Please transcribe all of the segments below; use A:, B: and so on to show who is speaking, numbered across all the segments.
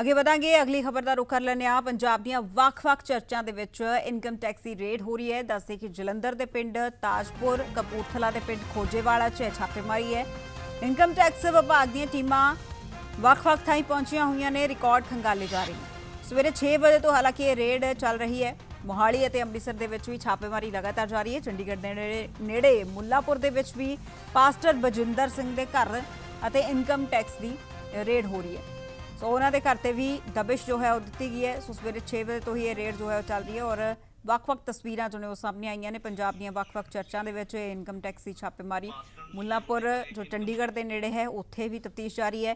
A: ਅੱਗੇ ਵਧਾਂਗੇ। ਅਗਲੀ ਖਬਰ ਦਾ ਰੁਖ ਕਰ ਲੈਂਦੇ ਹਾਂ। ਪੰਜਾਬ ਦੀਆਂ ਵੱਖ-ਵੱਖ ਚਰਚਾਂ ਦੇ ਵਿੱਚ ਇਨਕਮ ਟੈਕਸ ਦੀ ਰੇਡ ਹੋ ਰਹੀ ਹੈ। ਦੱਸਦੇ ਕਿ ਜਲੰਧਰ ਦੇ ਪਿੰਡ ਤਾਜਪੁਰ, ਕਪੂਰਥਲਾ ਦੇ ਪਿੰਡ ਖੋਜੇਵਾਲਾ 'ਚ ਇਹ ਛਾਪੇਮਾਰੀ ਹੈ। ਇਨਕਮ ਟੈਕਸ ਵਿਭਾਗ ਦੀਆਂ ਟੀਮਾਂ ਵੱਖ-ਵੱਖ ਥਾਈਂ ਪਹੁੰਚੀਆਂ ਹੋਈਆਂ ਨੇ। ਰਿਕਾਰਡ ਖੰਗਾਲੇ ਜਾ ਰਹੇ ਨੇ। ਸਵੇਰੇ 6 ਵਜੇ ਤੋਂ ਹਾਲਾਂਕਿ ਇਹ ਰੇਡ ਚੱਲ ਰਹੀ ਹੈ। ਮੋਹਾਲੀ ਅਤੇ ਅੰਮ੍ਰਿਤਸਰ ਦੇ ਵਿੱਚ ਵੀ ਛਾਪੇਮਾਰੀ ਲਗਾਤਾਰ ਜਾਰੀ ਹੈ। ਚੰਡੀਗੜ੍ਹ ਦੇ ਨੇੜੇ ਨੇੜੇ ਮੁੱਲਾਪੁਰ ਦੇ ਵਿੱਚ ਵੀ ਪਾਸਟਰ ਬਜਿੰਦਰ ਸਿੰਘ ਦੇ ਘਰ ਅਤੇ ਇਨਕਮ ਟੈਕਸ ਦੀ ਰੇਡ ਹੋ ਰਹੀ ਹੈ। ਸੋ ਉਹਨਾਂ ਦੇ ਘਰ ਤੇ ਵੀ ਦਬਿਸ਼ ਜੋ ਹੈ ਉਹ ਦਿੱਤੀ ਗਈ ਹੈ ਸੋ ਸਵੇਰੇ 6 ਵਜੇ ਤੋਂ ਹੀ ਇਹ ਰੇਡ ਜੋ ਹੈ ਉਹ ਚੱਲ ਰਹੀ ਹੈ ਔਰ ਵੱਖ-ਵੱਖ ਤਸਵੀਰਾਂ ਜੋ ਨੇ ਉਹ ਸਾਹਮਣੇ ਆਈਆਂ ਨੇ ਪੰਜਾਬ ਦੀਆਂ ਵੱਖ-ਵੱਖ ਚਰਚਾਂ ਦੇ ਵਿੱਚ ਇਹ ਇਨਕਮ ਟੈਕਸ ਦੀ ਛਾਪੇਮਾਰੀ ਮੁੱਲਾਪੁਰ ਜੋ ਚੰਡੀਗੜ੍ਹ ਦੇ ਨੇੜੇ ਹੈ ਉੱਥੇ ਵੀ ਤਫਤੀਸ਼ ਜਾਰੀ ਹੈ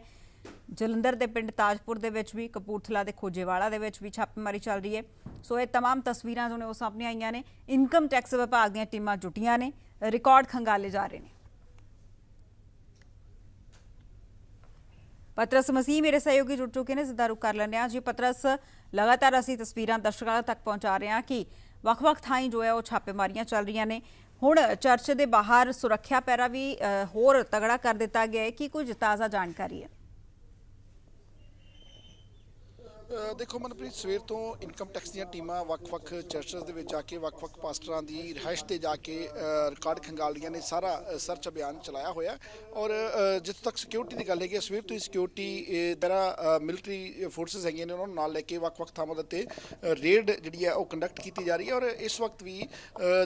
A: ਜਲੰਧਰ ਦੇ ਪਿੰਡ ਤਾਜਪੁਰ ਦੇ ਵਿੱਚ ਵੀ ਕਪੂਰਥਲਾ ਦੇ ਖੋਜੇਵਾਲਾ ਦੇ ਵਿੱਚ ਵੀ ਛਾਪੇਮਾਰੀ ਚੱਲ ਰਹੀ ਹੈ ਸੋ ਇਹ तमाम ਤਸਵੀਰਾਂ ਜੋ ਨੇ ਉਹ ਸਾਹਮਣੇ ਆਈਆਂ ਨੇ ਇਨਕਮ ਟੈਕਸ ਵਿਭਾਗ ਦੀਆਂ ਟੀਮਾਂ ਜੁਟੀਆਂ ਨੇ ਰਿਕਾਰਡ ਖੰਗਾਲੇ ਜਾ ਰਹੇ ਨੇ ਪਤਰਸ ਮਸੀਹ ਮੇਰੇ ਸਹਿਯੋਗੀ ਜੁੜ ਚੁੱਕੇ ਨੇ ਸਿੱਧਾ ਰੁਕ ਕਰ ਲੈਂਦੇ ਹਾਂ ਜੀ ਪਤਰਸ ਲਗਾਤਾਰ ਅਸੀਂ ਤਸਵੀਰਾਂ ਦਰਸ਼ਕਾਂ ਤੱਕ ਪਹੁੰਚਾ ਰਹੇ ਹਾਂ ਕਿ ਵੱਖ-ਵੱਖ ਥਾਈਂ ਜੋ ਹੈ ਉਹ ਛਾਪੇਮਾਰੀਆਂ ਚੱਲ ਰਹੀਆਂ ਨੇ ਹੁਣ ਚਰਚ ਦੇ ਬਾਹਰ ਸੁਰੱਖਿਆ ਪੈਰਾ ਵੀ ਹੋਰ ਤਗੜਾ ਕਰ ਦਿੱਤਾ ਗਿਆ ਹੈ ਕਿ ਕੁਝ ਤਾਜ਼ਾ ਜਾਣਕਾਰੀ ਹੈ
B: ਅ, ਦੇਖੋ ਮਨਪ੍ਰੀਤ ਸਵੇਰ ਤੋਂ ਇਨਕਮ ਟੈਕਸ ਦੀਆਂ ਟੀਮਾਂ ਵੱਖ-ਵੱਖ ਚਰਚਸ ਦੇ ਵਿੱਚ ਜਾ ਕੇ ਵੱਖ-ਵੱਖ ਪਾਸਟਰਾਂ ਦੀ ਰਿਹਾਇਸ਼ ਤੇ ਜਾ ਕੇ ਅ, ਰਿਕਾਰਡ ਖੰਗਾਲੀਆਂ ਨੇ ਸਾਰਾ ਸਰਚ ਅਭਿਆਨ ਚਲਾਇਆ ਹੋਇਆ। ਔਰ ਅ, ਜਿੱਥੇ ਤੱਕ ਸਿਕਿਉਰਿਟੀ ਦੀ ਗੱਲ ਹੈਗੀ ਹੈ, ਸਵੇਰ ਤੋਂ ਹੀ ਸਿਕਿਉਰਿਟੀ ਦਰਾ ਮਿਲਟਰੀ ਫੋਰਸਸ ਹੈਗੀਆਂ ਨੇ ਉਹਨਾਂ ਨੂੰ ਨਾਲ ਲੈ ਕੇ ਵੱਖ-ਵੱਖ ਥਾਵਾਂ ਦੇ ਉੱਤੇ ਰੇਡ ਜਿਹੜੀ ਹੈ ਉਹ ਕੰਡਕਟ ਕੀਤੀ ਜਾ ਰਹੀ ਹੈ। ਔਰ ਇਸ ਵਕਤ ਵੀ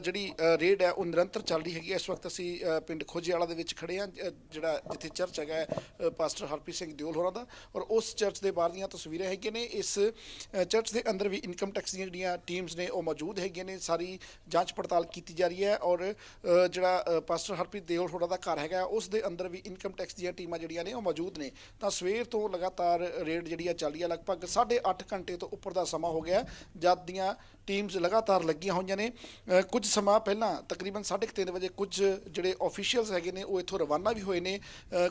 B: ਜਿਹੜੀ ਰੇਡ ਹੈ ਉਹ ਨਿਰੰਤਰ ਚੱਲ ਰਹੀ ਹੈਗੀ ਹੈ। ਇਸ ਵਕਤ ਅਸੀਂ ਪਿੰਡ ਖੋਜੇਵਾਲਾ ਦੇ ਵਿੱਚ ਖੜੇ ਹਾਂ ਜਿਹੜਾ ਜਿੱਥੇ ਚਰਚ ਹੈਗਾ ਪਾਸਟਰ ਹਰਪ੍ਰੀਤ ਸਿੰਘ ਦਿਓਲ ਹੋਰਾਂ ਦਾ। ਔਰ ਉਸ ਚਰਚ ਦੇ ਬਾਹਰ ਦੀਆਂ ਤਸਵੀਰਾਂ ਹੈਗੀਆਂ ਨੇ। ਇਸ ਚਰਚ ਦੇ ਅੰਦਰ ਵੀ ਇਨਕਮ ਟੈਕਸ ਦੀਆਂ ਜਿਹੜੀਆਂ ਟੀਮਸ ਨੇ ਉਹ ਮੌਜੂਦ ਹੈਗੀਆਂ ਨੇ, ਸਾਰੀ ਜਾਂਚ ਪੜਤਾਲ ਕੀਤੀ ਜਾ ਰਹੀ ਹੈ ਔਰ ਜਿਹੜਾ ਪਾਸਟਰ ਹਰਪ੍ਰੀਤ ਦਿਓਲ ਹੋਰਾਂ ਦਾ ਘਰ ਹੈਗਾ, ਉਸ ਦੇ ਅੰਦਰ ਵੀ ਇਨਕਮ ਟੈਕਸ ਦੀਆਂ ਟੀਮਾਂ ਜਿਹੜੀਆਂ ਨੇ ਉਹ ਮੌਜੂਦ ਨੇ। ਤਾਂ ਸਵੇਰ ਤੋਂ ਲਗਾਤਾਰ ਰੇਡ ਜਿਹੜੀ ਆ ਚੱਲ ਰਹੀ ਹੈ ਲਗਭਗ 8.5 ਘੰਟੇ ਤੋਂ ਉੱਪਰ ਦਾ ਸਮਾਂ ਹੋ ਗਿਆ, ਜਦ ਦੀਆਂ ਟੀਮਸ ਲਗਾਤਾਰ ਲੱਗੀਆਂ ਹੋਈਆਂ ਨੇ। ਕੁਝ ਸਮਾਂ ਪਹਿਲਾਂ ਤਕਰੀਬਨ 3:30 ਵਜੇ ਕੁਝ ਜਿਹੜੇ ਆਫੀਸ਼ੀਅਲਸ ਹੈਗੇ ਨੇ ਉਹ ਇੱਥੋਂ ਰਵਾਨਾ ਵੀ ਹੋਏ ਨੇ।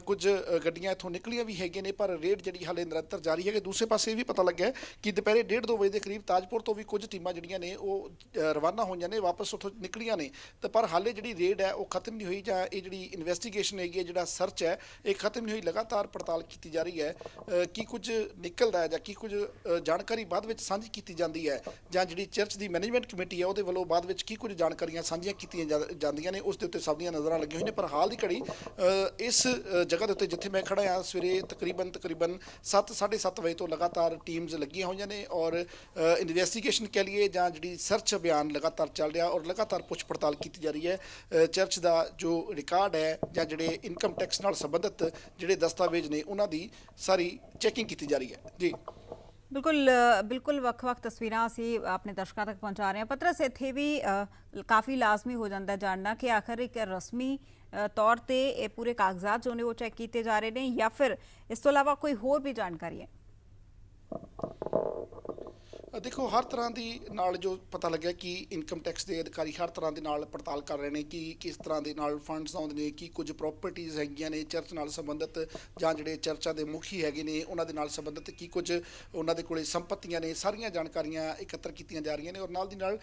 B: ਕੁਝ ਗੱਡੀਆਂ ਇੱਥੋਂ ਨਿਕਲੀਆਂ ਵੀ ਹੈਗੀਆਂ ਨੇ ਪਰ ਰੇਡ ਜਿਹੜੀ ਹਾਲੇ ਨਿਰੰਤਰ ਜਾਰੀ ਹੈ ਕਿ ਦੂਸਰੇ ਪਾਸੇ ਇਹ ਵੀ ਪਤਾ ਲੱਗਿਆ ਕਿ ਦੁਪਹਿਰੇ 1:30 ਵਜੇ ਦੇ ਕਰੀਬ ਤਾਜਪੁਰ ਤੋਂ ਵੀ ਕੁਝ ਟੀਮਾਂ ਜਿਹੜੀਆਂ ਨੇ ਉਹ ਰਵਾਨਾ ਹੋਈਆਂ ਨੇ ਵਾਪਸ ਉੱਥੋਂ ਨਿਕਲੀਆਂ ਨੇ। ਤੇ ਪਰ ਹਾਲੇ ਜਿਹੜੀ ਰੇਡ ਹੈ ਉਹ ਖਤਮ ਨਹੀਂ ਹੋਈ ਜਾਂ ਇਹ ਜਿਹੜੀ ਇਨਵੈਸਟੀਗੇਸ਼ਨ ਹੈਗੀ ਹੈ ਜਿਹੜਾ ਸਰਚ ਹੈ ਇਹ ਖਤਮ ਨਹੀਂ ਹੋਈ। ਲਗਾਤਾਰ ਪੜਤਾਲ ਕੀਤੀ ਜਾ ਰਹੀ ਹੈ। ਅ, ਕੀ ਕੁਝ ਨਿਕਲਦਾ ਹੈ ਜਾਂ ਕੀ ਕੁਝ ਜਾਣਕਾਰੀ ਬਾਅਦ ਵਿੱਚ ਸਾਂਝੀ ਕੀਤੀ ਜਾਂਦੀ ਹੈ ਜਾਂ ਜਿਹੜੀ ਚਰਚ ਦੀ ਮੈਨੇਜਮੈਂਟ ਕਮੇਟੀ ਹੈ ਉਹਦੇ ਵੱਲੋਂ ਬਾਅਦ ਵਿੱਚ ਕੀ ਕੁਝ ਜਾਣਕਾਰੀਆਂ ਸਾਂਝੀਆਂ ਕੀਤੀਆਂ ਜਾ- ਜਾਂਦੀਆਂ ਨੇ ਉਸ ਦੇ ਉੱਤੇ ਸਭ ਦੀਆਂ ਨਜ਼ਰਾਂ ਲੱਗੀਆਂ ਹੋਈਆਂ ਨੇ ਪਰ ਹਾਲ ਦੀ ਘੜੀ ਅ, ਇਸ ਅ, ਜਗ੍ਹਾ ਦੇ ਉੱਤੇ ਜਿੱਥੇ ਮੈਂ ਖੜਾ ਹਾਂ ਸਵੇਰੇ ਤਕਰੀਬਨ ਤਕਰੀਬਨ 7 7:30 ਵਜੇ ਤੋਂ ਲਗਾਤਾਰ ਟੀਮਸ ਲੱਗੀਆਂ ਹੋਈਆਂ ਨੇ ਔਰ ਇਨਵੈਸਟੀਗੇਸ਼ਨ ਕਹਿ ਲਈਏ ਜਾਂ ਜਿਹੜੀ ਸਰਚ ਅਭਿਆਨ ਲਗਾਤਾਰ ਚੱਲ ਰਿਹਾ ਔਰ ਲਗਾਤਾਰ ਪੁੱਛ ਪੜਤਾਲ ਕੀਤੀ ਜਾ ਰਹੀ ਹੈ ਅ, ਚਰਚ ਦਾ ਜੋ ਰਿਕਾਰਡ ਹੈ ਜਾਂ ਜਿਹੜੇ ਇਨਕਮ ਟੈਕਸ ਨਾਲ ਸੰਬੰਧਿਤ ਜਿਹੜੇ ਦਸਤਾਵੇਜ਼ ਨੇ ਉਹਨਾਂ ਦੀ ਸਾਰੀ ਚੈਕਿੰਗ ਕੀਤੀ ਜਾ ਰਹੀ ਹੈ। ਜੀ।
A: ਬਿਲਕੁਲ ਅ, ਬਿਲਕੁਲ ਵੱਖ-ਵੱਖ ਤਸਵੀਰਾਂ ਅਸੀਂ ਆਪਣੇ ਦਰਸ਼ਕਾਂ ਤੱਕ ਪਹੁੰਚਾ ਰਹੇ ਹਾਂ ਪਤਰਸ ਇੱਥੇ ਵੀ ਅ, ਕਾਫੀ ਲਾਜ਼ਮੀ ਹੋ ਜਾਂਦਾ ਹੈ ਜਾਣਨਾ ਕਿ ਆਖਰ ਇੱਕ ਰਸਮੀ ਅ, ਤੌਰ ਤੇ ਇਹ ਪੂਰੇ ਕਾਗਜ਼ਾਤ ਜੋ ਨੇ ਉਹ ਚੈੱਕ ਕੀਤੇ ਜਾ ਰਹੇ ਨੇ ਜਾਂ ਫਿਰ ਇਸ ਤੋਂ ਇਲਾਵਾ ਕੋਈ ਹੋਰ ਵੀ ਜਾਣਕਾਰੀ ਹੈ
B: ਅ, ਦੇਖੋ ਹਰ ਤਰ੍ਹਾਂ ਦੀ ਨਾਲ ਜੋ ਪਤਾ ਲੱਗਿਆ ਕਿ ਇਨਕਮ ਟੈਕਸ ਦੇ ਅਧਿਕਾਰੀ ਹਰ ਤਰ੍ਹਾਂ ਦੇ ਨਾਲ ਪੜਤਾਲ ਕਰ ਰਹੇ ਨੇ ਕਿ ਕਿਸ ਤਰ੍ਹਾਂ ਦੇ ਨਾਲ ਫੰਡਸ ਆਉਂਦੇ ਨੇ ਕੀ ਕੁਝ ਪ੍ਰਾਪਰਟੀਆਂ ਹੈਗੀਆਂ ਨੇ ਚਰਚ ਨਾਲ ਸੰਬੰਧਿਤ ਜਾਂ ਜਿਹੜੇ ਚਰਚਾਂ ਦੇ ਮੁਖੀ ਹੈਗੇ ਨੇ ਉਹਨਾਂ ਦੇ ਨਾਲ ਸੰਬੰਧਿਤ ਕੀ ਕੁਝ ਉਹਨਾਂ ਦੇ ਕੋਲੇ ਸੰਪਤੀਆਂ ਨੇ ਸਾਰੀਆਂ ਜਾਣਕਾਰੀਆਂ ਇਕੱਤਰ ਕੀਤੀਆਂ ਜਾ ਰਹੀਆਂ ਨੇ ਔਰ ਨਾਲ ਦੀ ਨਾਲ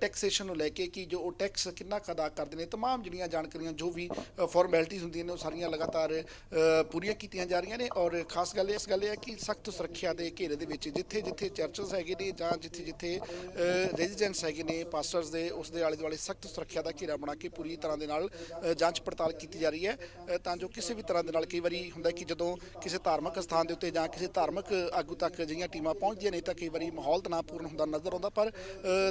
B: ਟੈਕਸੇਸ਼ਨ ਨੂੰ ਲੈ ਕੇ ਕਿ ਜੋ ਉਹ ਟੈਕਸ ਕਿੰਨਾ ਕੁ ਅਦਾ ਕਰਦੇ ਨੇ तमाम ਜਿਹੜੀਆਂ ਜਾਣਕਾਰੀਆਂ ਜੋ ਵੀ ਫਾਰਮੈਲਿਟੀਆਂ ਹੁੰਦੀਆਂ ਨੇ ਉਹ ਸਾਰੀਆਂ ਲਗਾਤਾਰ ਅ, ਪੂਰੀਆਂ ਕੀਤੀਆਂ ਜਾ ਰਹੀਆਂ ਨੇ ਔਰ ਖਾਸ ਗੱਲ ਇਸ ਗੱਲ ਇਹ ਹੈ ਕਿ ਸਖਤ ਸੁਰੱਖਿਆ ਦੇ ਘੇਰੇ ਦੇ ਵਿੱਚ ਜਿੱਥੇ ਜਿੱਥੇ ਚਰਚਸ ਹੈਗੇ ਨੇ ਜਾਂ ਜਿੱਥੇ ਜਿੱਥੇ ਰੈਜ਼ੀਡੈਂਟਸ ਹੈਗੇ ਨੇ ਪਾਸਟਰਸ ਦੇ, ਉਸ ਦੇ ਆਲੇ ਦੁਆਲੇ ਸਖਤ ਸੁਰੱਖਿਆ ਦਾ ਘੇਰਾ ਬਣਾ ਕੇ ਪੂਰੀ ਤਰ੍ਹਾਂ ਦੇ ਨਾਲ ਜਾਂਚ ਪੜਤਾਲ ਕੀਤੀ ਜਾ ਰਹੀ ਹੈ। ਤਾਂ ਜੋ ਕਿਸੇ ਵੀ ਤਰ੍ਹਾਂ ਦੇ ਨਾਲ ਕਈ ਵਾਰੀ ਹੁੰਦਾ ਕਿ ਜਦੋਂ ਕਿਸੇ ਧਾਰਮਿਕ ਸਥਾਨ ਦੇ ਉੱਤੇ ਜਾਂ ਕਿਸੇ ਧਾਰਮਿਕ ਆਗੂ ਤੱਕ ਅਜਿਹੀਆਂ ਟੀਮਾਂ ਪਹੁੰਚਦੀਆਂ ਨੇ, ਤਾਂ ਕਈ ਵਾਰੀ ਮਾਹੌਲ ਤਣਾਅਪੂਰਨ ਹੁੰਦਾ ਨਜ਼ਰ ਆਉਂਦਾ। ਪਰ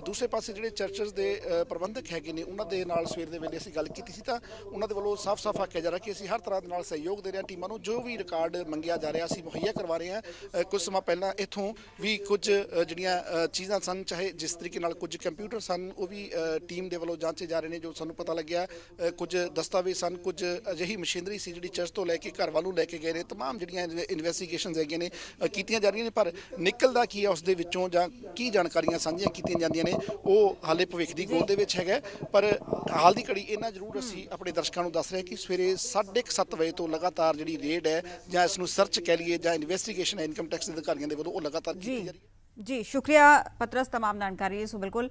B: ਦੂਸਰੇ ਪਾਸੇ ਜਿਹੜੇ ਚਰਚਸ ਦੇ ਪ੍ਰਬੰਧਕ ਹੈਗੇ ਨੇ, ਉਹਨਾਂ ਦੇ ਨਾਲ ਸਵੇਰ ਦੇ ਵੇਲੇ ਅਸੀਂ ਗੱਲ ਕੀਤੀ ਸੀ ਤਾਂ ਉਹਨਾਂ ਦੇ ਵੱਲੋਂ ਸਾਫ਼-ਸਾਫ਼ ਆਖਿਆ ਜਾ ਰਿਹਾ ਕਿ ਅਸੀਂ ਹਰ ਤਰ੍ਹਾਂ ਦੇ ਨਾਲ ਸਹਿਯੋਗ ਦੇ ਰਹੇ ਹਾਂ। ਟੀਮਾਂ ਨੂੰ ਜੋ ਵੀ ਰਿਕਾਰਡ ਮੰਗਿਆ ਜਾ ਰਿਹਾ, ਅਸੀਂ ਮੁਹੱਈਆ ਕਰਵਾ ਰਹੇ ਹਾਂ। ਕੁਝ ਸਮਾਂ ਪਹਿਲਾਂ ਇੱਥੋਂ ਵੀ ਕੁਝ ਜਿਹੜੀਆਂ ਜਿਹੜੀਆਂ ਅ, ਚੀਜ਼ਾਂ ਸਨ ਚਾਹੇ ਜਿਸ ਤਰੀਕੇ ਨਾਲ ਕੁਝ ਕੰਪਿਊਟਰ ਸਨ ਉਹ ਵੀ ਅ, ਟੀਮ ਦੇ ਵੱਲੋਂ ਜਾਂਚੇ ਜਾ ਰਹੇ ਨੇ ਜੋ ਸਾਨੂੰ ਪਤਾ ਲੱਗਿਆ ਅ, ਕੁਝ ਦਸਤਾਵੇਜ਼ ਸਨ ਕੁਝ ਅਜਿਹੀ ਮਸ਼ੀਨਰੀ ਸੀ ਜਿਹੜੀ ਚਰਚ ਤੋਂ ਲੈ ਕੇ ਘਰ ਵੱਲ ਨੂੰ ਲੈ ਕੇ ਗਏ ਨੇ तमाम ਜਿਹੜੀਆਂ ਇਨਵੈਸਟੀਗੇਸ਼ਨਸ ਹੈਗੀਆਂ ਨੇ ਅ, ਕੀਤੀਆਂ ਜਾ ਰਹੀਆਂ ਨੇ ਪਰ ਨਿਕਲਦਾ ਕੀ ਹੈ ਉਸ ਦੇ ਵਿੱਚੋਂ ਜਾਂ ਕੀ ਜਾਣਕਾਰੀਆਂ ਸਾਂਝੀਆਂ ਕੀਤੀਆਂ ਜਾਂਦੀਆਂ ਨੇ ਉਹ ਹਾਲੇ ਭਵਿੱਖ ਦੀ ਗੋਲ ਦੇ ਵਿੱਚ ਹੈਗਾ ਪਰ ਹਾਲ ਦੀ ਘੜੀ ਇਹਨਾਂ ਜ਼ਰੂਰ ਅਸੀਂ ਆਪਣੇ ਦਰਸ਼ਕਾਂ ਨੂੰ ਦੱਸ ਰਹੇ ਹਾਂ ਕਿ ਸਵੇਰੇ 7:30 ਵਜੇ ਤੋਂ ਲਗਾਤਾਰ ਜਿਹੜੀ ਰੇਡ ਹੈ ਜਾਂ ਇਸ ਨੂੰ ਸਰਚ ਕਹਿ ਲਈਏ ਜਾਂ ਇਨਵੈਸਟੀਗੇਸ਼ਨ ਹੈ ਇਨਕਮ ਟੈਕਸ ਦੇ ਅਧਿਕਾਰੀਆਂ ਦੇ ਵੱਲੋਂ ਉਹ ਲਗਾਤਾਰ ਕੀਤੀ
A: ਜੀ
B: ਜਾ ਰਹੀ ਹੈ
A: ਜੀ ਸ਼ੁਕਰੀਆ ਪਤਰਸ तमाम ਜਾਣਕਾਰੀ ਲਈ ਸੋ ਬਿਲਕੁਲ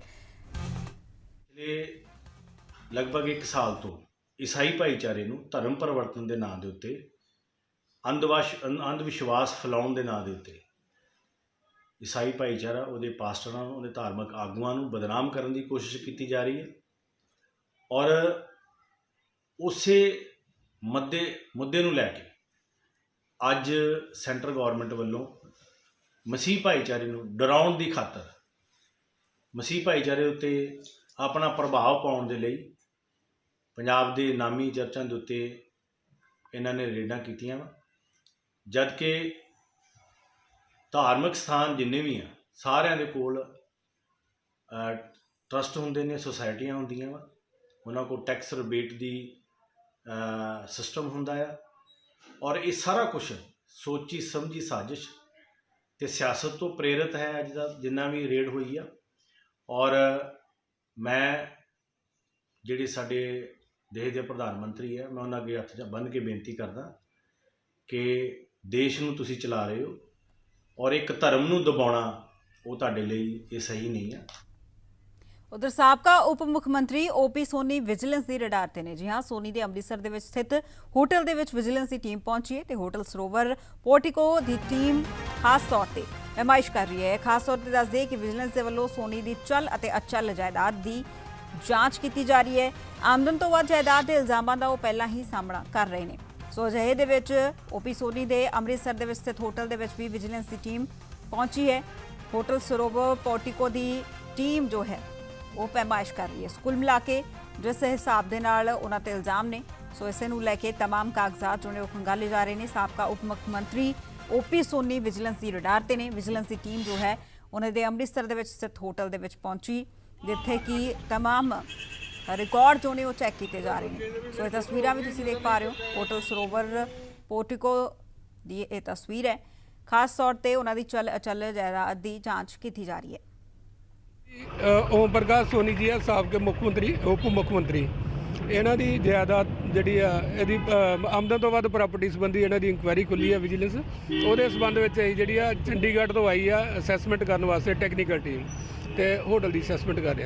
C: ਪਿਛਲੇ ਲਗਭਗ 1 ਸਾਲ ਤੋਂ ਈਸਾਈ ਭਾਈਚਾਰੇ ਨੂੰ ਧਰਮ ਪਰਿਵਰਤਨ ਦੇ ਨਾਂ ਦੇ ਉੱਤੇ ਅੰਧਵਾਸ਼ ਅੰਧ ਵਿਸ਼ਵਾਸ ਫੈਲਾਉਣ ਦੇ ਨਾਂ ਦੇ ਉੱਤੇ ਈਸਾਈ ਭਾਈਚਾਰਾ ਉਹਦੇ ਪਾਸਟਰਾਂ ਨੂੰ ਉਹਦੇ ਧਾਰਮਿਕ ਆਗੂਆਂ ਨੂੰ ਬਦਨਾਮ ਕਰਨ ਦੀ ਕੋਸ਼ਿਸ਼ ਕੀਤੀ ਜਾ ਰਹੀ ਹੈ ਔਰ ਉਸੇ ਮੱਦੇ ਮੁੱਦੇ ਨੂੰ ਲੈ ਕੇ ਅੱਜ ਸੈਂਟਰ ਗਵਰਨਮੈਂਟ ਵੱਲੋਂ ਮਸੀਹ ਭਾਈਚਾਰੇ ਨੂੰ ਡਰਾਉਣ ਦੀ ਖਾਤਰ, ਮਸੀਹ ਭਾਈਚਾਰੇ ਉੱਤੇ ਆਪਣਾ ਪ੍ਰਭਾਵ ਪਾਉਣ ਦੇ ਲਈ ਪੰਜਾਬ ਦੇ ਨਾਮੀ ਚਰਚਾਂ ਦੇ ਉੱਤੇ ਇਹਨਾਂ ਨੇ ਰੇਡਾਂ ਕੀਤੀਆਂ ਵਾ। ਜਦ ਕਿ ਧਾਰਮਿਕ ਸਥਾਨ ਜਿੰਨੇ ਵੀ ਆ, ਸਾਰਿਆਂ ਦੇ ਕੋਲ ਟਰਸਟ ਹੁੰਦੇ ਨੇ ਸੁਸਾਇਟੀਆਂ ਹੁੰਦੀਆਂ ਵਾ। ਉਹਨਾਂ ਕੋਲ ਟੈਕਸ ਰਿਬੇਟ ਦੀ ਸਿਸਟਮ ਹੁੰਦਾ ਆ। ਔਰ ਇਹ ਸਾਰਾ ਕੁਝ ਸੋਚੀ ਸਮਝੀ ਸਾਜ਼ਿਸ਼ ਤੇ ਸਿਆਸਤ ਤੋਂ ਪ੍ਰੇਰਿਤ ਹੈ ਅੱਜ ਦਾ, ਜਿੰਨਾ ਵੀ ਰੇਡ ਹੋਈ ਆ। ਔਰ ਮੈਂ ਜਿਹੜੇ ਸਾਡੇ ਦੇਸ਼ ਦੇ ਪ੍ਰਧਾਨ ਮੰਤਰੀ ਹੈ, ਮੈਂ ਉਹਨਾਂ ਅੱਗੇ ਹੱਥ ਬੰਨ੍ਹ ਕੇ ਬੇਨਤੀ ਕਰਦਾ ਕਿ ਦੇਸ਼ ਨੂੰ ਤੁਸੀਂ ਚਲਾ ਰਹੇ ਹੋ ਔਰ ਇੱਕ ਧਰਮ ਨੂੰ ਦਬਾਉਣਾ ਉਹ ਤੁਹਾਡੇ ਲਈ ਇਹ ਸਹੀ ਨਹੀਂ ਹੈ
A: ਉਧਰ ਸਾਬਕਾ ਉਪ ਮੁੱਖ ਮੰਤਰੀ ਓਪੀ ਸੋਨੀ ਵਿਜੀਲੈਂਸ ਦੀ ਰਡਾਰ ਤੇ ਨੇ। ਜੀ ਹਾਂ, ਸੋਨੀ ਦੇ ਅੰਮ੍ਰਿਤਸਰ ਦੇ ਵਿੱਚ ਸਥਿਤ ਹੋਟਲ ਦੇ ਵਿੱਚ ਵਿਜੀਲੈਂਸ ਦੀ ਟੀਮ ਪਹੁੰਚੀ ਹੈ ਤੇ ਹੋਟਲ ਸਰੋਵਰ ਪੋਰਟਿਕੋ ਦੀ ਟੀਮ ਖਾਸ ਤੌਰ ਤੇ ਹਮਾਇਸ਼ ਕਰ ਰਹੀ ਹੈ। ਖਾਸ ਤੌਰ ਤੇ ਦੱਸਦੇ ਕਿ ਵਿਜੀਲੈਂਸ ਦੇ ਵੱਲੋਂ ਸੋਨੀ ਦੀ ਚੱਲ ਅਤੇ ਅਚਲ ਜਾਇਦਾਦ ਦੀ ਜਾਂਚ ਕੀਤੀ ਜਾ ਰਹੀ ਹੈ। ਆਮਦਨ ਤੋਂ ਵੱਧ ਜਾਇਦਾਦ ਦੇ ਇਲਜ਼ਾਮਾਂ ਦਾ ਉਹ ਪਹਿਲਾਂ ਹੀ ਸਾਹਮਣਾ ਕਰ ਰਹੇ ਨੇ। ਸੋ ਅਜਿਹੇ ਦੇ ਵਿੱਚ ਓਪੀ ਸੋਨੀ ਦੇ ਅੰਮ੍ਰਿਤਸਰ ਦੇ ਵਿੱਚ ਸਥਿਤ ਹੋਟਲ ਦੇ ਵਿੱਚ ਵੀ ਵਿਜੀਲੈਂਸ ਦੀ ਟੀਮ ਪਹੁੰਚੀ ਹੈ। ਹੋਟਲ ਸਰੋਵਰ ਪੋਰਟਿਕੋ ਦੀ ਟੀਮ ਜੋ ਹੈ ਉਹ ਪੈਮਾਇਸ਼ ਕਰ ਰਹੀ ਹੈ ਸਕੂਲ ਮਿਲਾ ਕੇ ਜਿਸ ਹਿਸਾਬ ਦੇ ਨਾਲ ਉਹਨਾਂ ਤੇ ਇਲਜ਼ਾਮ ਨੇ ਸੋ ਇਸੇ ਨੂੰ ਲੈ ਕੇ तमाम ਕਾਗਜ਼ਾਤ ਜੋ ਨੇ ਉਹ ਖੰਗਾਲੇ ਜਾ ਰਹੇ ਨੇ ਸਾਬਕਾ ਉਪ ਮੁੱਖ ਮੰਤਰੀ ਓਪੀ ਸੋਨੀ ਵਿਜੀਲੈਂਸ ਦੀ ਰਡਾਰ ਤੇ ਨੇ ਵਿਜੀਲੈਂਸ ਦੀ ਟੀਮ ਜੋ ਹੈ ਉਹਨਾਂ ਦੇ ਅੰਮ੍ਰਿਤਸਰ ਦੇ ਵਿੱਚ ਸਥਿਤ ਹੋਟਲ ਦੇ ਵਿੱਚ ਪਹੁੰਚੀ ਜਿੱਥੇ ਕਿ तमाम ਰਿਕਾਰਡ ਜੋ ਨੇ ਉਹ ਚੈੱਕ ਕੀਤੇ ਜਾ ਰਹੇ ਨੇ ਸੋ ਇਹ ਤਸਵੀਰਾਂ ਵੀ ਤੁਸੀਂ ਦੇਖ ਪਾ ਰਹੇ ਹੋ ਹੋਟਲ ਸਰੋਵਰ ਪੋਰਟਿਕੋ ਦੀ ਇਹ ਤਸਵੀਰ ਹੈ ਖਾਸ ਤੌਰ ਤੇ ਉਹਨਾਂ ਦੀ ਚਲ ਅਚਲ ਜਾਇਦਾਦ ਦੀ ਜਾਂਚ ਕੀਤੀ ਜਾ ਰਹੀ ਹੈ
D: ਅ, ਓਮ ਪ੍ਰਕਾਸ਼ ਸੋਨੀ ਜੀ ਆ ਸਾਬਕਾ ਮੁੱਖ ਮੰਤਰੀ ਉਪ ਮੁੱਖ ਮੰਤਰੀ। ਇਹਨਾਂ ਦੀ ਜਾਇਦਾਦ ਜਿਹੜੀ ਆ ਇਹਦੀ ਆਮਦਨ ਤੋਂ ਵੱਧ ਪ੍ਰਾਪਰਟੀ ਸੰਬੰਧੀ ਇਹਨਾਂ ਦੀ ਇਨਕੁਆਇਰੀ ਖੁੱਲੀ ਆ ਵਿਜੀਲੈਂਸ ਉਹਦੇ ਸੰਬੰਧ ਵਿੱਚ ਅਸੀਂ ਜਿਹੜੀ ਆ ਚੰਡੀਗੜ੍ਹ ਤੋਂ ਆਈ ਆ ਅਸੈਸਮੈਂਟ ਕਰਨ ਵਾਸਤੇ ਟੈਕਨੀਕਲ ਟੀਮ ਤੇ ਹੋਟਲ ਦੀ ਅਸੈਸਮੈਂਟ ਕਰ ਰਹੇ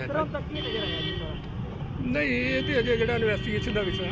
D: ਜੀ ਨਹੀਂ ਇਹ ਤੇ ਅਜੇ ਜਿਹੜਾ ਇਨਵੈਸਟੀਗੇਸ਼ਨ ਦਾ ਵਿਸ਼ਾ।